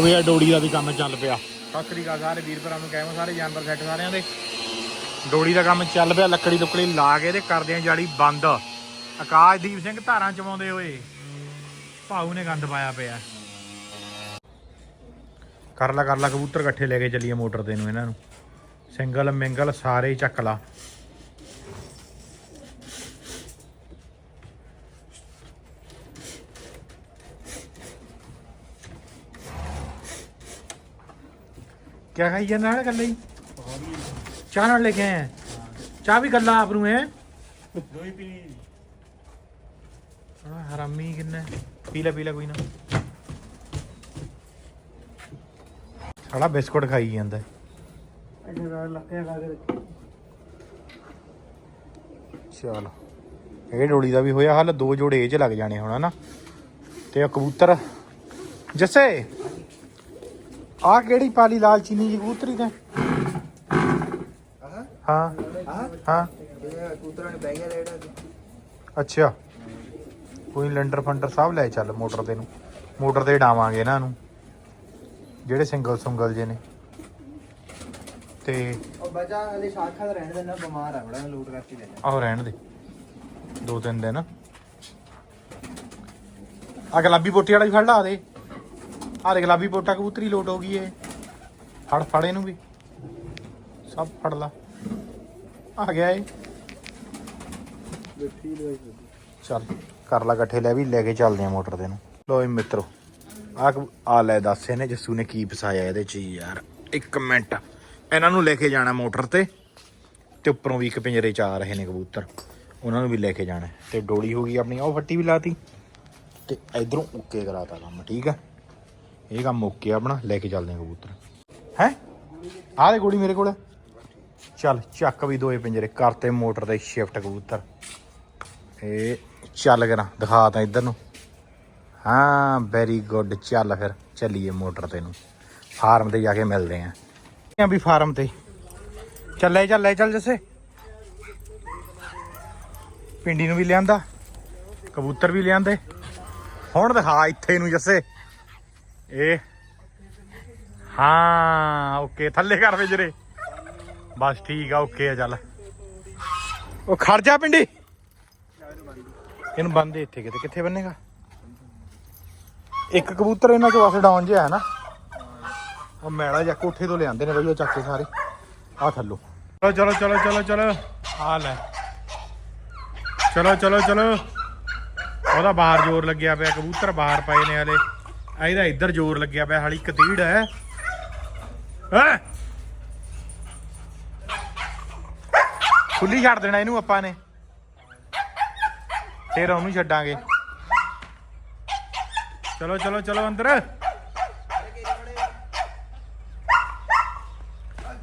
ਹੋ ਗਿਆ, ਡੋੜੀ ਦਾ ਵੀ ਕੰਮ ਚੱਲ ਪਿਆ। ਸਤਿ ਸ੍ਰੀ ਅਕਾਲ ਸਾਰੇ ਵੀਰ ਭਰਾ ਨੂੰ ਕਹਿਮੋ ਸਾਰੇ? ਜਾਨਵਰ ਸੈੱਟ ਸਾਰਿਆਂ ਦੇ? ਡੋੜੀ ਦਾ ਕੰਮ ਚੱਲ ਪਿਆ, ਲੱਕੜੀ ਲੁਕੜੀ ਲਾ ਕੇ ਤੇ ਕਰਦੇ ਆ ਜਾਲੀ ਬੰਦ। ਆਕਾਸ਼ਦੀਪ ਸਿੰਘ ਧਾਰਾਂ ਚਵਾਉਂਦੇ ਹੋਏ, ਭਾਊ ਨੇ ਗੰਦ ਪਾਇਆ ਪਿਆ। ਕਰ ਲਾ ਕਰ ਲਾ, ਕਬੂਤਰ ਇਕੱਠੇ ਲੈ ਕੇ ਚੱਲੀਏ ਮੋਟਰ ਤੇ ਨੂੰ ਇਹਨਾਂ ਨੂੰ। ਸਿੰਗਲ ਮਿੰਗਲ ਸਾਰੇ ਚੱਕ ਲਾ। ਕਿਆ ਖਾਈ ਜਾਂਦਾ ਹੈ ਕੱਲੇ ਹੀ? ਚਾਹ ਨਾਲ ਲੈ ਕੇ ਆਏ ਹੈ? ਚਾਹ ਵੀ ਗੱਲਾਂ ਆਪ ਨੂੰ ਹੈ? ਦੋਈ ਪੀਣੀ ਹਾਂ ਹਰਾਮੀ ਕਿੰਨਾ? ਹੈ? ਪੀ ਲੈ ਪੀ ਲੈ ਕੋਈ ਨਾ। ਸਾਲਾ ਬਿਸਕੁਟ ਖਾਈ ਜਾਂਦਾ ਹੈ। ਨਾਲ ਕੇ ਚਲ ਇਹ ਡੋਲੀ ਦਾ ਵੀ ਹੋਇਆ ਹੱਲ ਦੋ ਜੋੜੇ ਇਹ ਚ ਲੱਗ ਜਾਣੇ ਹੁਣ ਹਨਾ? ਤੇ ਕਬੂਤਰ। ਜੱਸੇ! ਆ ਕਿਹੜੀ ਪਾਲੀ ਲਾਲ ਚੀਨੀ ਜੀ ਕਬੂਤਰੀ ਤੇ? ਹਾਂ ਹਾਂ। ਕੂਤਰਾਂ ਨੇ ਬਹਿ ਗਿਆ ਰੇੜਾ ਅੱਛਾ। ਕੋਈ ਲੈਂਡਰ ਫੰਡਰ ਸਭ ਲੈ ਚੱਲ ਮੋਟਰ ਤੇ ਨੂੰ। ਮੋਟਰ ਤੇ ਡਾਵਾਂਗੇ ਇਹਨਾਂ ਨੂੰ। ਜਿਹੜੇ ਸਿੰਗਲ ਸੁੰਗਲ ਜੇ ਨੇ। ਤੇ ਉਹ ਬਚਾ ਹਲੇ ਸ਼ਾਖਾ ਦਾ ਰਹਿਣ ਦੇਣਾ ਬਿਮਾਰ ਆ ਬੜਾ ਲੂਟ ਕਰਕੇ ਦੇਣਾ ਆਹ ਰਹਿਣ ਦੇ। ਦੋ ਤਿੰਨ ਦਿਨ। ਆ ਗੁਲਾਬੀ ਪੋਟੀ ਵਾਲਾ ਵੀ ਫੜ ਲਾ ਦੇ। ਆਹ ਦੇ ਗੁਲਾਬੀ ਪੋਟਾ ਕਬੂਤਰੀ ਲੋਟ ਹੋ ਗਈ ਏ। ਫੜ ਫੜ ਇਹਨੂੰ ਵੀ। ਸਭ ਫੜ ਲਾ। ਆ ਗਿਆ ਏ। ਚੱਲ, ਕਰ ਲਾ ਇਕੱਠੇ ਲੈ ਵੀ, ਲੈ ਕੇ ਚੱਲਦੇ ਆ ਮੋਟਰ ਦੇ ਨੂੰ ਲੋ ਜੀ ਮਿੱਤਰੋ ਆ ਆ ਲੈ ਦੱਸ ਇਹਨੇ ਜੱਸੂ ਨੇ ਕੀ ਫਸਾਇਆ ਇਹਦੇ ਚ ਯਾਰ। ਇੱਕ ਮਿੰਟ। ਇਹਨਾਂ ਨੂੰ ਲੈ ਕੇ ਜਾਣਾ ਮੋਟਰ ਤੇ ਤੇ ਉੱਪਰੋਂ ਵੀ ਇੱਕ ਪਿੰਜਰੇ ਚ ਆ ਰਹੇ ਨੇ ਕਬੂਤਰ। ਉਹਨਾਂ ਨੂੰ ਵੀ ਲੈ ਕੇ ਜਾਣਾ। ਹੈ। ਤੇ ਡੋਲੀ ਹੋ ਗਈ ਆਪਣੀ ਉਹ ਫੱਟੀ ਵੀ ਲਾਤੀ। ਤੇ ਇਧਰੋਂ ਓਕੇ ਕਰਾਤਾ ਕੰਮ, ਠੀਕ ਆ? ਇਹ ਕੰਮ ਓਕੇ ਆਪਣਾ ਲੈ ਕੇ ਚੱਲਦੇ ਆ ਕਬੂਤਰ। ਹੈ? ਆਹ ਦੇ ਗੋਲੀ ਮੇਰੇ ਕੋਲ। ਚੱਲ ਚੱਕ ਵੀ ਦੋਏ ਪਿੰਜਰੇ ਕਰਤੇ ਮੋਟਰ ਤੇ ਸ਼ਿਫਟ ਕਬੂਤਰ। ਇਹ ਚੱਲ ਕਰਾਂ ਦਿਖਾ ਤਾਂ ਇੱਧਰ ਨੂੰ। ਹਾਂ ਵੈਰੀ ਗੁੱਡ ਚੱਲ ਫਿਰ ਚੱਲੀਏ ਮੋਟਰ ਤੇ ਨੂੰ। ਫਾਰਮ ਤੇ ਜਾ ਕੇ ਮਿਲਦੇ ਆਂ ਆ ਵੀ ਫਾਰਮ ਤੇ। ਚੱਲੇ ਚੱਲੇ ਚੱਲ ਜੱਸੇ। ਪਿੰਡੀ ਨੂੰ ਵੀ ਲਿਆਂਦਾ ਕਬੂਤਰ ਵੀ ਲਿਆਂਦੇ। ਹੁਣ ਦਿਖਾ ਇੱਥੇ ਨੂੰ ਜੱਸੇ। ਇਹ। ਹਾਂ, ਓਕੇ, ਥੱਲੇ ਕਰ ਵਿਜਰੇ ਬਸ ਠੀਕ ਆ, ਓਕੇ ਆ, ਚੱਲ। ਉਹ ਖੜ ਜਾ ਪਿੰਡੀ। ਇਹਨੂੰ ਬੰਦੇ ਇੱਥੇ ਕਿਤੇ। ਕਿੱਥੇ ਬੰਨੇਗਾ ਇੱਕ ਕਬੂਤਰ ਇਹਨਾਂ ਚੋਂ ਵਾਸਤੇ ਡਾਊਨ ਜਿਹਾ ਹੈ ਨਾ। ਉਹ ਮੈਲਾ ਜਾਂ ਕੋਠੇ ਤੋਂ ਲਿਆਂਦੇ ਨੇ ਬਈ ਉਹ ਚੱਕ ਕੇ ਸਾਰੇ। ਆ ਥੱਲੋ। ਚਲੋ ਚਲੋ ਚਲੋ ਚਲੋ ਚਲੋ। ਆ ਲੈ। ਚਲੋ ਚਲੋ ਚਲੋ। ਉਹਦਾ ਬਾਹਰ ਜ਼ੋਰ ਲੱਗਿਆ ਪਿਆ। ਕਬੂਤਰ ਬਾਹਰ ਪਏ ਨੇ ਹਲੇ। ਇਹਦਾ ਇੱਧਰ ਜ਼ੋਰ ਲੱਗਿਆ ਪਿਆ, ਹਾਲੀ ਕਤੀੜ ਹੈ। ਹੈ? ਖੁੱਲੀ ਛੱਡ ਦੇਣਾ ਇਹਨੂੰ ਆਪਾਂ ਨੇ। ਫੇਰ ਉਹਨੂੰ ਛੱਡਾਂਗੇ। ਚਲੋ ਚਲੋ ਚਲੋ ਅੰਦਰ।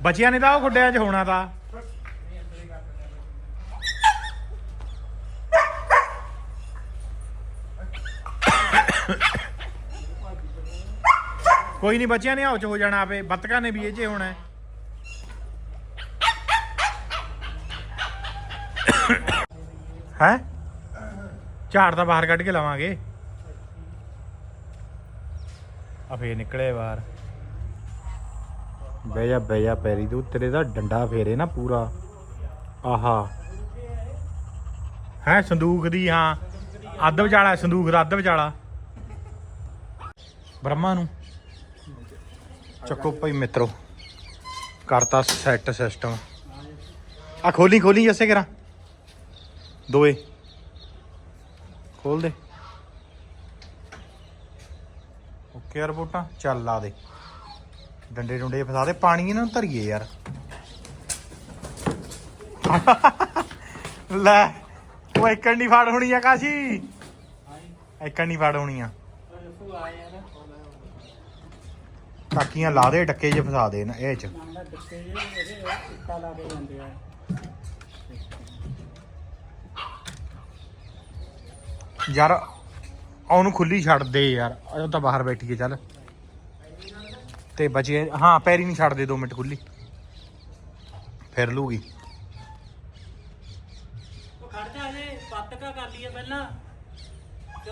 ਬੱਚਿਆਂ ਨੇ ਤਾਂ ਉਹ ਖੁੱਡਿਆਂ 'ਚ ਹੋਣਾ ਤਾਂ। ਕੋਈ ਨਹੀਂ, ਬੱਚਿਆਂ ਨੇ ਹਾਉ 'ਚ ਹੋ ਜਾਣਾ ਆਪੇ, ਬੱਤਕਾਂ ਨੇ ਵੀ ਇਹ ਜੇ ਹੋਣਾ ਹੈ। ਹੈਂ? ਝਾੜ ਦਾ ਬਾਹਰ ਕੱਢ ਕੇ ਲਾਵਾਂਗੇ। ਆ ਫੇਰ ਨਿਕਲੇ ਬਾਹਰ। ਬਹਿ ਜਾ, ਬਹਿ ਪੈਰੀ ਤੂੰ, ਤੇਰੇ ਦਾ ਡੰਡਾ ਫੇਰੇ ਨਾ ਪੂਰਾ। ਆਹਾ। ਹੈ ਸੰਦੂਕ ਦੀ, ਹਾਂ। ਅੱਧ ਵਿਚਾਲਾ ਸੰਦੂਕ ਦਾ ਅੱਧ ਵਿਚਾਲਾ। ਬ੍ਰਹਮਾ ਨੂੰ। ਚੱਕੋ ਭਾਈ ਮਿੱਤਰੋ, ਕਰਤਾ ਸੈੱਟ ਸਿਸਟਮ ਆ ਖੋਲੀ ਖੋਲੀ ਜੱਸੇ ਕਰਾਂ ਦੋਏ ਖੋਲ ਦੇ। ਓਕੇ ਯਾਰ ਬੋਟਾ ਚੱਲ ਲਾ ਦੇ। ਡੰਡੇ ਡੁੰਡੇ ਫਸਾ ਦੇ, ਪਾਣੀ ਇਹਨਾਂ ਨੂੰ ਧਰੀਏ ਯਾਰ। ਲੈ, ਉਹ ਇੱਕਣ ਨਹੀਂ ਫੜ ਹੋਣੀ ਆ ਕਾਸ਼ੀ। ਇੱਕਣ ਨਹੀਂ ਫੜ ਹੋਣੀ ਆ। ਟਾਕੀਆਂ ਲਾ ਦੇ ਡੱਕੇ ਜੇ ਫਸਾ ਦੇ ਨਾ ਇਹ ਚ। ਯਾਰ ਉਹਨੂੰ ਖੁੱਲੀ ਛੱਡ ਦੇ ਯਾਰ ਉਹ ਤਾਂ ਬਾਹਰ ਬੈਠੀਏ ਚੱਲ। ਤੇ ਬਚੇ ਹਾਂ ਪੈਰੀ ਨਹੀਂ ਛੱਡ ਦੇ 2 ਮਿੰਟ ਖੁੱਲੀ। ਫਿਰ ਲੂਗੀ ਉਹ ਖੜ ਜਾ ਹਜੇ ਬੱਤਕਾ ਕਰ ਲਈਏ ਪਹਿਲਾਂ।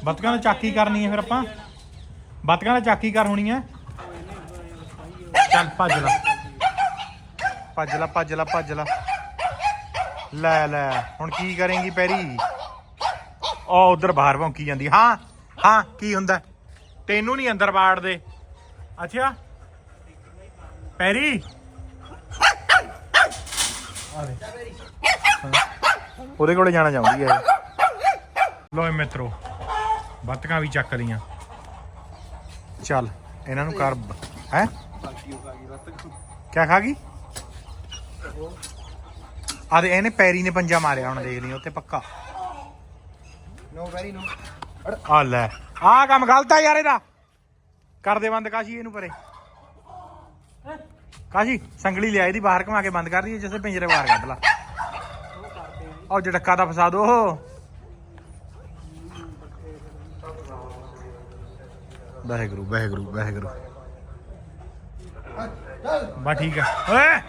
ਬਤਕਾਂ ਦਾ ਚਾਕੀ ਕਰਨੀ ਹੈ ਫਿਰ ਆਪਾਂ। ਬਤਕਾਂ ਦਾ ਚਾਕੀ ਕਰ ਹੋਣੀ ਹੈ। ਚੱਲ ਭੱਜ ਲੈ। ਭੱਜ ਲੈ ਭੱਜ ਲੈ ਭੱਜ ਲੈ। ਲੈ ਲੈ, ਹੁਣ ਕੀ ਕਰੇਂਗੀ ਪੈਰੀ? ਉਹ ਉਧਰ ਬਾਹਰ ਭੌਂਕੀ ਜਾਂਦੀ। ਹਾਂ ਹਾਂ, ਕੀ ਹੁੰਦਾ? ਤੈਨੂੰ ਨਹੀਂ ਅੰਦਰ ਵਾੜਦੇ। ਅੱਛਾ। ਪੈਰੀ। ਆ ਉਹਦੇ ਕੋਲੇ ਜਾਣਾ ਚਾਹੁੰਦੀ ਹੈ ਲੋ ਮਿੱਤਰੋ, ਬੱਤਕਾਂ ਵੀ ਚੱਕ ਲੀਆਂ ਚੱਲ, ਇਹਨਾਂ ਨੂੰ ਕਰ ਹੈ? ਕਿਆ ਖਾ ਗਈ? ਆ ਦੇ ਇਹਨੇ ਪੈਰੀ ਨੇ ਪੰਜਾ ਮਾਰਿਆ ਹੁਣ ਦੇਖ ਲਈ ਉੱਥੇ ਪੱਕਾ। ਨੋ ਵੈਰੀ ਨੋ ਆ ਲੈ ਆ ਕੰਮ ਗਲਤ ਆ ਯਾਰ ਇਹਦਾ। ਕਰ ਦੇ ਬੰਦ ਕਾਸ਼ੀ ਇਹਨੂੰ ਪਰੇ। ਕਾਸ਼ੀ ਸੰਗਲੀ ਲਿਆ ਇਹਦੀ ਬਾਹਰ ਘੁਮਾ ਕੇ ਬੰਦ ਕਰ ਰਹੀ ਜਿਸੇ ਪਿੰਜਰੇ ਬਾਹਰ ਕੱਢ ਲਾ। ਉਹ ਜੜੱਕਾ ਦਾ ਫਸਾ ਦੋ ਵਾਹਿਗੁਰੂ ਵਾਹਿਗੁਰੂ ਵਾਹਿਗੁਰੂ। ਬਾ ਠੀਕ ਆ। ਓਏ!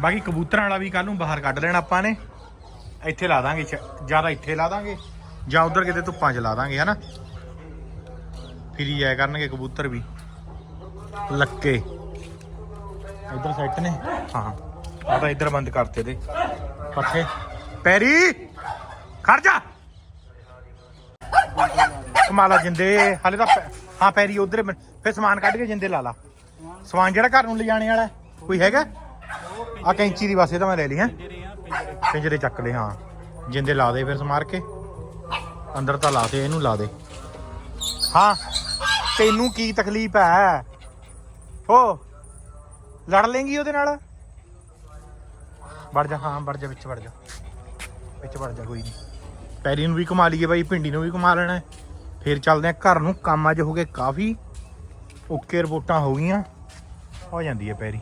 ਬਾਕੀ ਕਬੂਤਰਾਂ ਵਾਲਾ ਵੀ ਕੱਲ ਨੂੰ ਬਾਹਰ ਕੱਢ ਲੈਣਾ ਆਪਾਂ ਨੇ। ਇੱਥੇ ਲਾ ਦਾਂਗੇ ਜਾਂ ਤਾਂ ਇੱਥੇ ਲਾ ਦਾਂਗੇ। ਜਾਂ ਉਧਰ ਕਿਤੇ ਧੁੱਪਾਂ 'ਚ ਲਾ ਦਾਂਗੇ, ਹਨਾ? ਫਿਰੀ ਜਾਇਆ ਕਰਨਗੇ ਕਬੂਤਰ ਵੀ। ਲੱਕੇ। ਇਧਰ ਸੈੱਟ ਨੇ। ਹਾਂ ਆ ਤਾਂ ਇਧਰ ਬੰਦ ਕਰਤੇ ਦੇ। ਪੱਠੇ। ਪੈਰੀ! ਖੜ ਜਾ! ਕਮਾਲਾ ਜਿੰਦੇ। ਹਾਲੇ ਤਾਂ ਹਾਂ, ਪੈਰੀ ਉਧਰ ਫਿਰ ਸਮਾਨ ਕੱਢ ਕੇ ਜਿੰਦੇ ਲਾ ਲਾ। ਸਮਾਨ ਜਿਹੜਾ ਘਰ ਨੂੰ ਲਿਜਾਣੇ ਵਾਲਾ ਕੋਈ ਹੈਗਾ? ਆ ਕੈਂਚੀ ਦੀ ਵਾਸੇ ਤਾਂ ਮੈਂ ਲੈ ਲਈ, ਹੈ? ਪਿੰਜਰੇ ਚੱਕ ਲਏ, ਹਾਂ। ਜਿੰਦੇ ਲਾ ਦੇ ਫਿਰ ਸਮਾਰ ਕੇ। ਅੰਦਰ ਤਾਂ ਲਾ ਦੇ, ਇਹਨੂੰ ਲਾ ਦੇ। ਹਾਂ, ਤੈਨੂੰ ਕੀ ਤਕਲੀਫ ਹੈ? ਹੋ, ਲੜ ਲੇਂਗੀ ਉਹਦੇ ਨਾਲ? ਵੜ ਜਾ, ਹਾਂ, ਵੜ ਜਾ, ਵਿੱਚ ਵੜ ਜਾ। ਵਿੱਚ ਵੜ ਜਾ, ਕੋਈ ਨਹੀਂ ਪੈਰੀ ਨੂੰ ਵੀ ਕਮਾ ਲਈਏ ਬਾਈ, ਭਿੰਡੀ ਨੂੰ ਵੀ ਕਮਾ ਲੈਣਾ ਫਿਰ ਚੱਲਦੇ ਆ ਘਰ ਨੂੰ, ਕੰਮ ਅੱਜ ਹੋ ਗਏ ਕਾਫੀ। ਓਕੇ, ਰਿਪੋਰਟਾਂ ਹੋ ਗਈਆਂ। ਹੋ ਜਾਂਦੀ ਹੈ ਪੈਰੀ।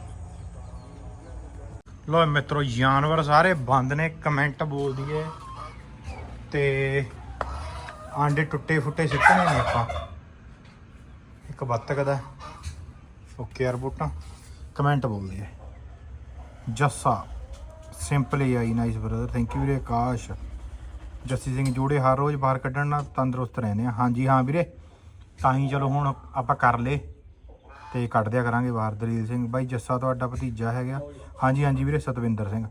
ਲੋ ਮਿੱਤਰੋ, ਜਾਨਵਰ ਸਾਰੇ ਬੰਦ ਨੇ, ਕਮੈਂਟ ਬੋਲਦੀ ਦਈਏ ਤੇ ਆਂਡੇ ਟੁੱਟੇ ਫੁੱਟੇ ਸਿੱਟਣੇ ਨੇ ਆਪਾਂ। ਇੱਕ ਬੱਤਕ ਦਾ। ਓਕੇ ਯਾਰ 에어ਪੋਰਟਾਂ ਕਮੈਂਟ ਬੋਲ ਦਈਏ Jassa, simply I, nice brother. Thank you ਵੀਰੇ, ਆਕਾਸ਼। ਜੱਸੀ ਸਿੰਘ ਜੋੜੇ, ਹਰ ਰੋਜ਼ ਬਾਹਰ ਕੱਢਣ ਨਾਲ ਤੰਦਰੁਸਤ ਰਹਿੰਦੇ ਆ। ਹਾਂਜੀ ਹਾਂ ਵੀਰੇ, ਤਾਂ ਹੀ ਚਲੋ ਹੁਣ ਆਪਾਂ ਕਰ ਲੇ ਤੇ ਕੱਢ ਦਿਆ ਕਰਾਂਗੇ ਬਾਹਰ ਦਲੀਲ ਸਿੰਘ। ਬਾਈ ਜੱਸਾ ਤੁਹਾਡਾ ਭਤੀਜਾ ਹੈਗਾ। ਹਾਂਜੀ ਹਾਂਜੀ ਵੀਰੇ ਸਤਵਿੰਦਰ ਸਿੰਘ।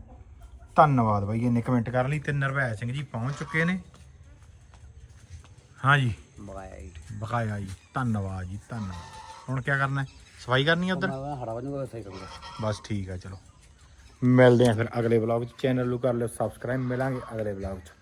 ਧੰਨਵਾਦ ਬਾਈ ਇੰਨੇ ਕਮੈਂਟ ਕਰ ਲਈ ਤੇ ਨਰਵੈ ਸਿੰਘ ਜੀ ਪਹੁੰਚ ਚੁੱਕੇ ਨੇ। ਹਾਂਜੀ। ਬਕਾਇਆ ਜੀ। ਧੰਨਵਾਦ ਜੀ ਧੰਨਵਾਦ। ਹੁਣ ਕੀ ਕਰਨਾ ਹੈ? ਸਫ਼ਾਈ ਕਰਨੀ ਹੈ ਉਧਰ? ਹੜਾ ਵਜੂਗਾ ਸਹੀ ਕਰੂਗਾ। ਬਸ ਠੀਕ ਹੈ ਚਲੋ। ਮਿਲਦੇ ਆ ਫਿਰ ਅਗਲੇ ਵਲੌਗ ਚ। ਚੈਨਲ ਨੂੰ ਕਰ ਲਿਓ ਸਬਸਕ੍ਰਾਈਬ ਮਿਲਾਂਗੇ ਅਗਲੇ ਵਲੌਗ ਚ।